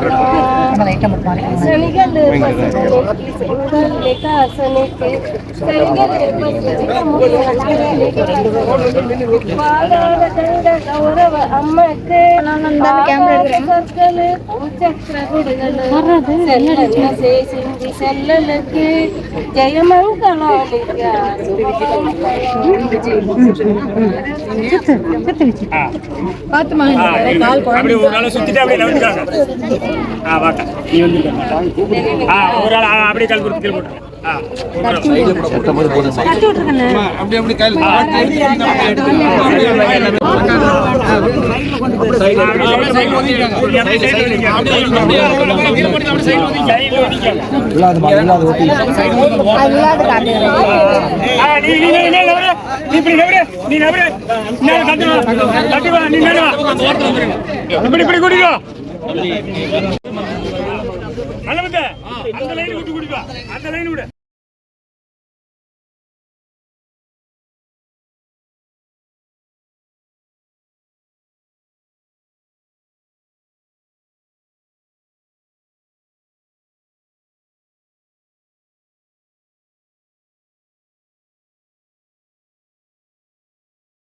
Pero... ఒక item శనగలు లేక గౌరవ അമ്മക്ക് ചെല്ലലക്ക് ജയമംഗളോ பார்த்து மாதிரி கால் குழந்தை அப்படியே நீ வந்து ஆ ஒரு ஆள். அப்படியே கல். கொடுத்து கீழே போட்டு ஆ அப்படி அப்படி கையில் அந்த லைன் விட்டு குடிப்பா. அந்த லைன் விடு.